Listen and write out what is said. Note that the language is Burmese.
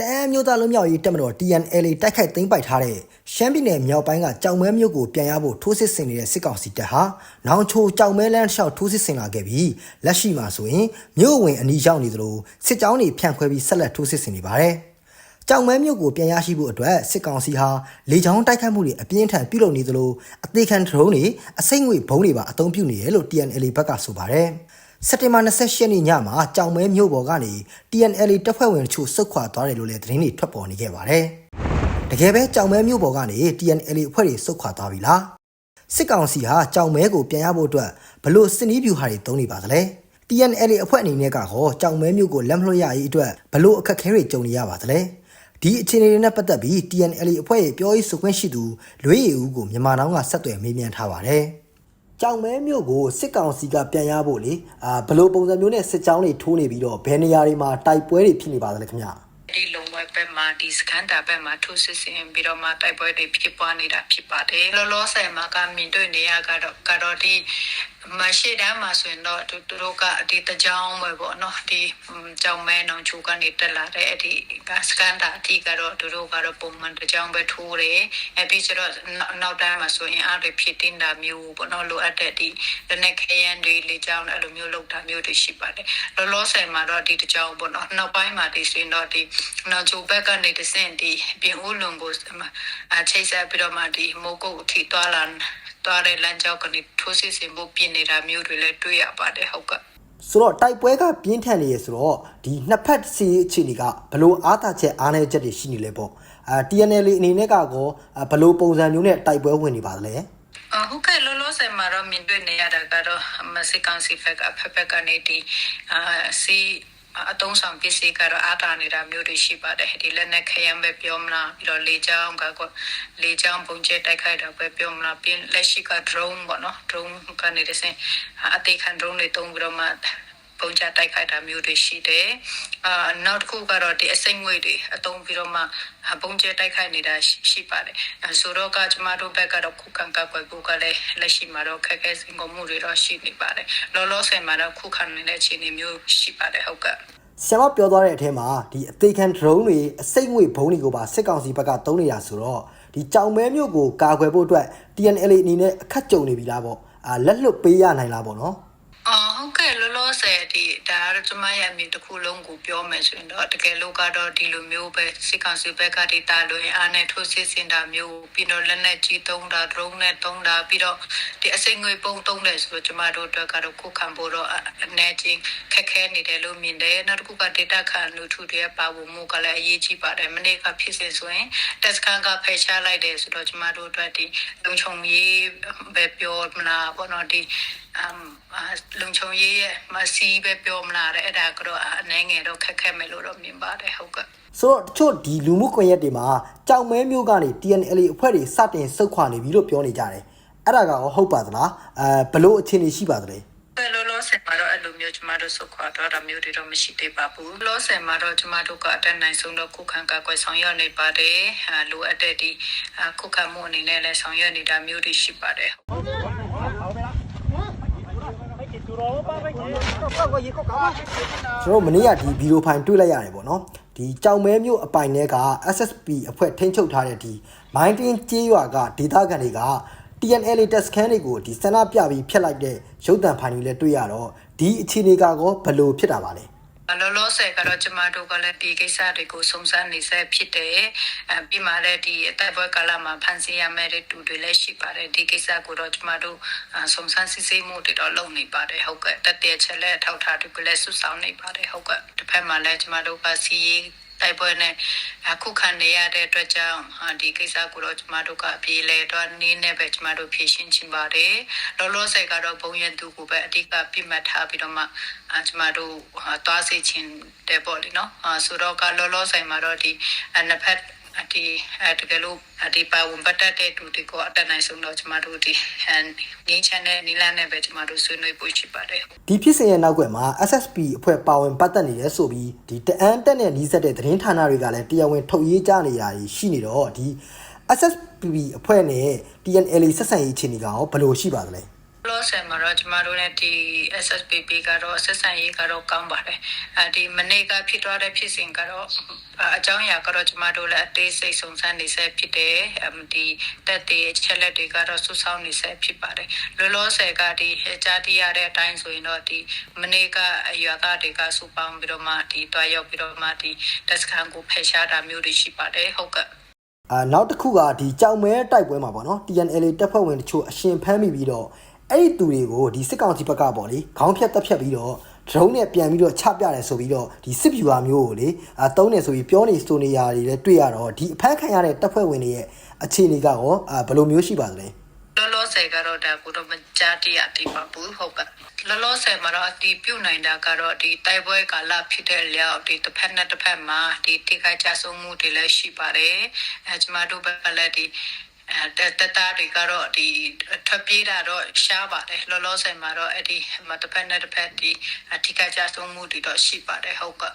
တအမ်းမျိုးသားလုံးမြောက်ရေးတပ်မတော် TNLA တိုက်ခိုက်သိမ်းပိုက်ထားတဲ့ရှမ်းပြည်နယ်မြောက်ပိုင်းကကြောင်မဲမြို့ကိုပြန်ရဖို့ထိုးစစ်ဆင်နေတဲ့စစ်ကောင်စီတပ်ဟာနောင်ချိုကြောင်မဲလန်းလျှောက်ထိုးစစ်ဆင်လာခဲ့ပြီးလက်ရှိမှာဆိုရင်မြို့ဝင်အနီးရောက်နေသလိုစစ်ကြောင်းတွေဖြန့်ခွဲပြီးဆက်လက်ထိုးစစ်ဆင်နေပါတယ်။ကြောင်မဲမြို့ကိုပြန်ရရှိဖို့အတွက်စစ်ကောင်စီဟာလေကြောင်းတိုက်ခိုက်မှုတွေအပြင်းထန်ပြုလုပ်နေသလိုအသေးခံဒရုန်းတွေအစိမ့်ငွေဘုံတွေပါအသုံးပြုနေတယ်လို့ TNLA ဘက်ကဆိုပါတယ်။ စက်တင်ဘာ28ရက်နေ့ညမှာကြောင်မဲမြို့ပေါ်ကနေ TNLA တပ်ဖွဲ့ဝင်တချို့စုခွာသွားတယ်လို့လည်းသတင်းတွေထွက်ပေါ်နေခဲ့ပါတယ်။တကယ်ပဲကြောင်မဲမြို့ပေါ်ကနေ TNLA အဖွဲ့တွေစုခွာသွားပြီလား။စစ်ကောင်စီဟာကြောင်မဲကိုပြန်ရဖို့အတွက်ဘလို့စစ်နီးဗျူဟာတွေသုံးနေပါသလဲ။ TNLA အဖွဲ့အနေနဲ့ကဟောကြောင်မဲမြို့ကိုလက်မလွှတ်ရရေးအတွက်ဘလို့အခက်အခဲတွေကြုံနေရပါသလဲ။ဒီအခြေအနေတွေနဲ့ပတ်သက်ပြီး TNLA အဖွဲ့ရဲ့ပြောရေးဆိုခွင့်ရှိသူလွေးရည်ဦးကိုမြန်မာနောင်ကဆက်သွယ်မေးမြန်းထားပါတယ်။ ကြောင်မဲမြို့ကိုစစ်ကောင်စီကပြန်ရဖို့လေအာဘလို့ပုံစံမျိုးနဲ့စစ်ကြောင်းတွေထိုးနေပြီးတော့ဘယ်နေရာတွေမှာတိုက်ပွဲတွေဖြစ်နေပါသလဲခင်ဗျ။ဒီလုံဝဲဘက်မှာဒီစကန်တာဘက်မှာထိုးစစ်ဆင်ပြီးတော့မှတိုက်ပွဲတွေဖြစ်ပွားနေတာဖြစ်ပါတယ်လောလောဆယ်မှာကမြင်တွေ့နေရကတော့ကတော့ဒီ မရှိတမ်းမှာဆိုရင်တော့သူတို့ကဒီတကြောင်ပဲပေါ့နော်ဒီကြောင်မဲနောင်ချိုကနေတက်လာတဲ့ဒီစကန်တာအထိကတော့သူတို့ကတော့ပုံမှန်တကြောင်ပဲထိုးတယ်အပြီးကျတော့နောက်တိုင်းမှာဆိုရင်အားတွေဖြစ်တင်တာမျိုးပေါ့နော်လိုအပ်တဲ့ဒီလက်နဲ့ခရမ်းတွေလေကြောင်းအဲ့လိုမျိုးလောက်တာမျိုးတွေရှိပါတယ်လောလောဆယ်မှာတော့ဒီတကြောင်ပေါ့နော်နောက်ပိုင်းမှာဒီဆိုရင်တော့ဒီနောက်ချိုဘက်ကနေတဆင့်ဒီပြင်ဦးလုံကိုအချိတ်ဆက်ပြီးတော့မှဒီမိုးကုတ်အထိတွာလာ တွာတဲ့လမ်းကြောင်းကနေထိုးစစ်ဆင်ဖို့ပြင်နေတာမျိုးတွေလည်းတွေ့ရပါတယ်ဟုတ်ကဲ့ဆိုတော့တိုက်ပွဲကပြင်းထန်နေရဆိုတော့ဒီနှစ်ဖက်စီအခြေအနေကဘလို့အားသာချက်အားနည်းချက်တွေရှိနေလဲပေါ့အာ TNL အနေနဲ့ကကောဘလို့ပုံစံမျိုးနဲ့တိုက်ပွဲဝင်နေပါသလဲအဟုတ်ကဲ့လောလောဆယ်မှာတော့မြင်တွေ့နေရတာကတော့မစစ်ကောင်စီဖက်ကဖက်ဖက်ကနေဒီအာစီ အတုံးဆောင်ပစ္စည်းကတော့အားတာနေတာမျိုးတွေရှိပါတယ်ဒီလက်နဲ့ခရမ်းပဲပြောမလားပြီးတော့လေချောင်းကကလေချောင်းပုံကျဲတိုက်ခိုက်တာပဲပြောမလားပြီးလက်ရှိက drone ပေါ့နော် drone ကနေတစင်အသေးခံ drone တွေတုံးပြီးတော့မှ ပုံချတိုက်ခိုက်တာမျိုးတွေရှိတယ်။အာနောက်တစ်ခုကတော့ဒီအစိမ့်ငွေတွေအတုံးပြီးတော့မှပုံကျဲတိုက်ခိုက်နေတာရှိပါတယ်။ဆိုတော့ကကျမတို့ဘက်ကတော့ခုခံကကွယ်ဖို့ကလည်းလက်ရှိမှာတော့ခက်ခဲစင်ကုန်မှုတွေတော့ရှိနေပါတယ်။လောလောဆယ်မှာတော့ခုခံနေတဲ့အခြေအနေမျိုးရှိပါတယ်ဟုတ်ကဲ့။ဆရာမပြောသွားတဲ့အထက်မှာဒီအသေးခံ drone တွေအစိတ်ငွေဘုံတွေကိုပါစစ်ကောင်စီဘက်ကသုံးနေတာဆိုတော့ဒီကြောင်မဲမျိုးကိုကာကွယ်ဖို့အတွက် TNL အနေနဲ့အခက်ကြုံနေပြီလားပေါ့အာလက်လွတ်ပေးရနိုင်လားပေါ့နော်အော် ဟုတ်ကဲ့လောလောဆယ်ဒီဒါကတော့ကျမရဲ့အမြင်တစ်ခုလုံးကိုပြောမယ်ဆိုရင်တော့တကယ်လို့ကတော့ဒီလိုမျိုးပဲစစ်ကောင်စီဘက်ကဒေတာလိုရင်အားနဲ့ထိုးစစ်ဆင်တာမျိုးပြီးတော့လက်နဲ့ကြီးတုံးတာ drone နဲ့တုံးတာပြီးတော့ဒီအစိမ်ငွေပုံတုံးတယ်ဆိုတော့ကျမတို့အတွက်ကတော့ခုခံဖို့တော့အနေချင်းခက်ခဲနေတယ်လို့မြင်တယ်နောက်တစ်ခုကဒေတာခံလူထုတွေပါဝင်မှုကလည်းအရေးကြီးပါတယ်မနေ့ကဖြစ်စဉ်ဆိုရင်တက်စကန်ကဖယ်ရှားလိုက်တယ်ဆိုတော့ကျမတို့အတွက်ဒီလုံခြုံရေးပဲပြောမလားဘောနော်ဒီ အမ်လုံချုံရေးရဲ့မစီပဲပြောမလားတဲ့အဲ့ဒါကတော့အနေငယ်တော့ခက်ခဲမယ်လို့တော့မြင်ပါတယ်ဟုတ်ကဲ့ဆိုတော့တချို့ဒီလူမှုကွန်ရက်တွေမှာကြောင်မဲမျိုးကနေ TNL အဖွဲ့တွေစတင်စုတ်ခွာနေပြီလို့ပြောနေကြတယ်အဲ့ဒါကရောဟုတ်ပါသလားအဲဘလို့အခြေအနေရှိပါသလဲဘယ်လိုလို့ဆယ်မှာတော့အဲ့လိုမျိုးကျမတို့စုခွာတော့တာမျိုးတွေတော့မရှိသေးပါဘူးလို့ဆယ်မှာတော့ကျမတို့ကအတက်နိုင်ဆုံးတော့ခုခံကာကွယ်ဆောင်ရွက်နေပါတယ်အာလိုအပ်တဲ့ဒီခုခံမှုအနေနဲ့လည်းဆောင်ရွက်နေတာမျိုးတွေရှိပါတယ် ကျွန်တော်မနေ့ကဒီဗီဒီယိုဖိုင်တွေ့လိုက်ရတယ်ပေါ့နော်ဒီကြောင်မဲမျိုးအပိုင်တွေက SSP အဖွဲ့ထိန်းချုပ်ထားတဲ့ဒီမိုင်းတင်းကျေးရွာကဒေသခံတွေက TNL တက်စကန်တွေကိုဒီစန္ဒပြပြီးဖျက်လိုက်တဲ့ရုပ်တံဖိုင်တွေလည်းတွေ့ရတော့ဒီအခြေအနေကကောဘယ်လိုဖြစ်တာပါလဲ လောလောဆယ်ကတော့ကျမတို့ကလည်းဒီကိစ္စတွေကိုစုံစမ်းနေဆဲဖြစ်တယ်။အဲပြီးမှလည်းဒီအသက်ပွဲကာလမှာဖန်ဆီးရမယ့်တဲ့တူတွေလည်းရှိပါတယ်။ဒီကိစ္စကိုတော့ကျမတို့စုံစမ်းစစ်ဆေးမှုတွေတော့လုပ်နေပါတယ်ဟုတ်ကဲ့။တက်တဲ့ချက်လက်ထောက်ထားတွေကိုလည်းစုဆောင်းနေပါတယ်ဟုတ်ကဲ့။တစ်ဖက်မှာလည်းကျမတို့ကစီရေး တိုက်ပွဲနဲ့အခုခံနေရတဲ့အတွက်ကြောင့်ဒီကိစ္စကိုတော့ကျမတို့ကအပြေလဲတော့နည်းနဲ့ပဲကျမတို့ဖြေရှင်းချင်ပါတယ်လောလောဆယ်ကတော့ဘုံရသူကိုပဲအဓိကပြမှတ်ထားပြီးတော့မှကျမတို့သွားစေချင်တယ်ပေါ့လေနော်ဆိုတော့ကလောလောဆယ်မှာတော့ဒီနှစ်ဖက် ဒီအဲတကယ်လို့ဒီပါဝင်ပတ်သက်တဲ့သူတွေကိုအတက်နိုင်ဆုံးတော့ကျမတို့ဒီငင်းချန်တဲ့နီလန်းနဲ့ပဲကျမတို့ဆွေးနွေးဖို့ရှိပါတယ်ဒီဖြစ်စဉ်ရဲ့နောက်ွယ်မှာ SSP အဖွဲ့ပါဝင်ပတ်သက်နေတယ်ဆိုပြီးဒီတအန်းတက်နဲ့နှီးစက်တဲ့သတင်းဌာနတွေကလည်းတရားဝင်ထုတ်ရေးကြနေတာရှိနေတော့ဒီ SSP အဖွဲ့နဲ့ TNL ဆက်ဆံရေးအခြေအနေကရောဘယ်လိုရှိပါသလဲ လောဆယ်မှာတော့ကျမတို့နဲ့ဒီ SSPP ကတော့ဆက်ဆံရေးကတော့ကောင်းပါတယ်အဲဒီမနေ့ကဖြစ်သွားတဲ့ဖြစ်စဉ်ကတော့အကြောင်းအရာကတော့ကျမတို့လည်းအသေးစိတ်စုံစမ်းနေဆဲဖြစ်တယ်အမ်ဒီတက်တဲ့ချက်လက်တွေကတော့စုဆောင်းနေဆဲဖြစ်ပါတယ်လောလောဆယ်ကဒီကြားတိရတဲ့အတိုင်းဆိုရင်တော့ဒီမနေ့ကအရွာသားတွေကစုပေါင်းပြီးတော့မှဒီတွားရောက်ပြီးတော့မှဒီတက်စကန်ကိုဖယ်ရှားတာမျိုးတွေရှိပါတယ်ဟုတ်ကဲ့အာနောက်တစ်ခုကဒီကြောင်မဲတိုက်ပွဲမှာပေါ့နော် TNLA တပ်ဖွဲ့ဝင်တချို့အရှင်ဖမ်းမိပြီးတော့ အဲ့ဒီသူတွေကိုဒီစစ်ကောင်စီဘက်ကပေါ့လေခေါင်းဖြတ်တက်ဖြတ်ပြီးတော့ဒရုန်းနဲ့ပြန်ပြီးတော့ချပြတယ်ဆိုပြီးတော့ဒီစစ်ဗျူဟာမျိုးကိုလေအာတုံးနေဆိုပြီးပြောနေဆိုနေရတွေလည်းတွေ့ရတော့ဒီအဖမ်းခံရတဲ့တပ်ဖွဲ့ဝင်တွေရဲ့အခြေအနေကရောအာဘယ်လိုမျိုးရှိပါသလဲလောလောဆယ်ကတော့ဒါကိုတော့မကြားတရတိပါဘူးဟုတ်ကဲ့လောလောဆယ်မှာတော့အတီးပြုတ်နိုင်တာကတော့ဒီတိုက်ပွဲကာလဖြစ်တဲ့လျောက်ဒီတစ်ဖက်နဲ့တစ်ဖက်မှာဒီတိခိုက်ကြဆုံးမှုတွေလည်းရှိပါတယ်အဲကျမတို့ဘက်ကလည်းဒီ အဲတတတာတွေကတော့ဒီထွက်ပြေးတာတော့ရှားပါတယ်လောလောဆယ်မှာတော့အဲ့ဒီမတစ်ဖက်နဲ့တစ်ဖက်ဒီအထိခိုက်ကြဆုံးမှုတွေတော့ရှိပါတယ်ဟုတ်ကဲ့